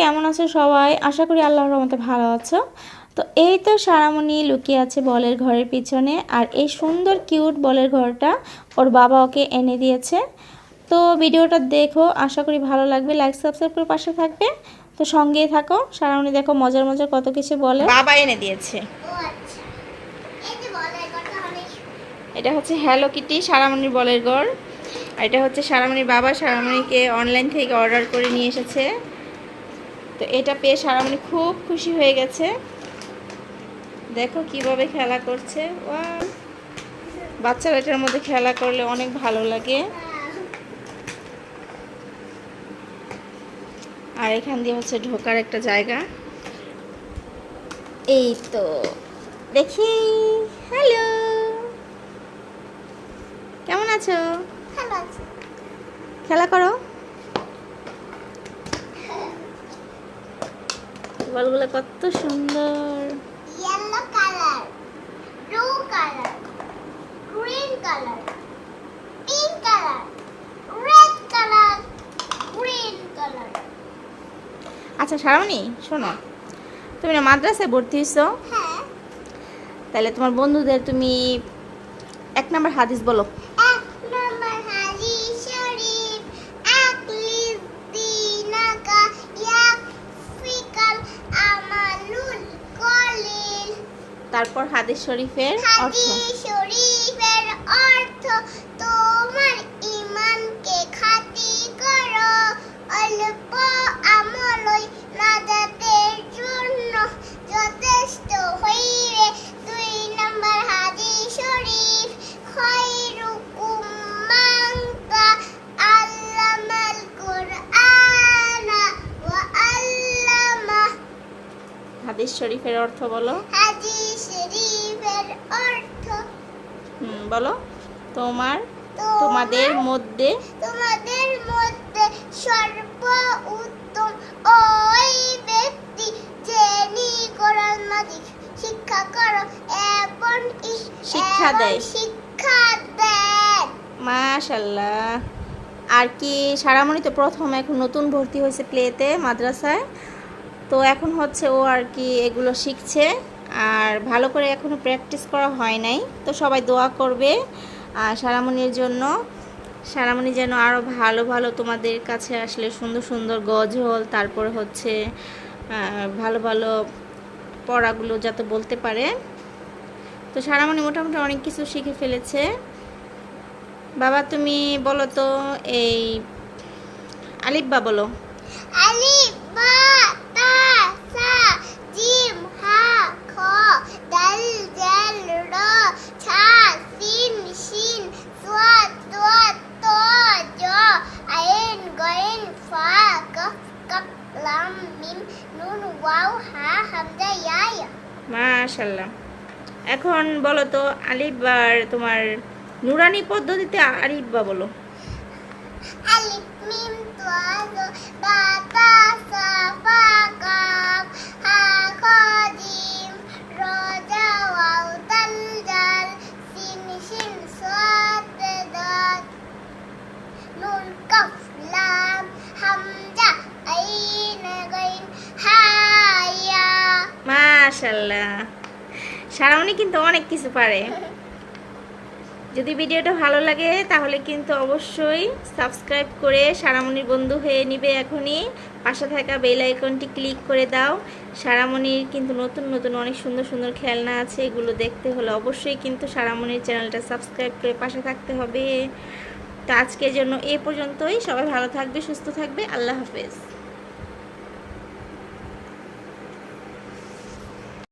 কেমন আছো সবাই? আশা করি আল্লাহর রহমতে ভালো আছো। তো এই তো সারামণি লুকিয়ে আছে বলের ঘরের পিছনে আর এই সুন্দর কিউট বলের ঘরটা ওর বাবা ওকে এনে দিয়েছে। তো ভিডিওটা দেখো আশা করি ভালো লাগবে। লাইক সাবস্ক্রাইব করে পাশে থাকবে। তো সঙ্গেই থাকো। সারামণি দেখো মজার মজার কত কিছু বলে। বাবা এনে দিয়েছে। ও আচ্ছা। এটা হচ্ছে হ্যালো কিটি সারামণির বলের ঘর। আর এটা হচ্ছে সারামণির বাবা। সারামণিকে অনলাইন থেকে অর্ডার করে নিয়ে এসেছে। তো এটা পেয়ে সারামণি খুব খুশি হয়ে গেছে। দেখো কীভাবে খেলা করছে। বাচ্চারা এটার মধ্যে খেলা করলে অনেক ভালো লাগে। আর এখান দিয়ে হচ্ছে ঢোকার একটা জায়গা। এই তো দেখি। হ্যালো। কেমন আছে। খেলা করো। বলগুলো কত সুন্দর। Yellow colour blue colour green colour pink colour red colour green colour আচ্ছা সারামণি শোনো তুমি না মাদ্রাসায় ভর্তি হয়েছো হ্যাঁ। তাহলে তোমার বন্ধুদের তুমি এক নাম্বার হাদিস বলো। তারপর হাদিস শরীফের অর্থ। হাদিস শরীফের অর্থ তোমার ইমানকে খাতি করো অল্প আমলই নাজাতের জন্য যথেষ্ট হইবে। দুই নম্বর হাদিস শরীফ কুরআনা ওয়া আল্লামা। হাদিস শরীফের অর্থ বলো। বলো তোমার তোমাদের মধ্যে তোমাদের মধ্যে সর্ব উত্তম ওই ব্যক্তি কোরআন মাজিদ শিক্ষা করো এবং শিক্ষা দেয়। শিক্ষা দেয় মাশাল্লাহ আর কি সারামণি তো প্রথম এখন নতুন ভর্তি হয়েছে প্লেতে মাদ্রাসায়। তো এখন হচ্ছে ও আর কি এগুলো শিখছে। আর ভালো করে এখনও প্র্যাকটিস করা হয় নাই। তো সবাই দোয়া করবে। সারামণির জন্য সারামণি যেন আরও ভালো ভালো তোমাদের কাছে আসলে সুন্দর সুন্দর গজল, তারপর হচ্ছে ভালো ভালো পড়াগুলো যাতে বলতে পারে। তো সারামণি মোটামুটি অনেক কিছু শিখে ফেলেছে। বাবা, তুমি বলো তো, এই আলিফবা বলো? আলিফ বা লাম মিম নুন ওয়াও হা হামজা ইয়া ইয়া। মাশাল্লাহ। এখন বলো তো আলিফবার তোমার নুরানি পদ্ধতিতে আলিফবা বলো। আলিফ মিম বা তা মাশাল্লাহ সারামণি কিন্তু অনেক কিছু পারে। যদি ভিডিওটা ভালো লাগে, তাহলে কিন্তু অবশ্যই সাবস্ক্রাইব করে সারামণির বন্ধু হয়ে নিবে এখনই। পাশে থাকা বেল আইকনটি ক্লিক করে দাও। সারামণির কিন্তু নতুন নতুন অনেক সুন্দর সুন্দর খেলনা আছে। এগুলো দেখতে হলে অবশ্যই কিন্তু সারামণির চ্যানেলটা সাবস্ক্রাইব করে পাশে থাকতে হবে। তো আজকের জন্য এ পর্যন্তই। সবাই ভালো থাকবে, সুস্থ থাকবে। আল্লাহ হাফেজ।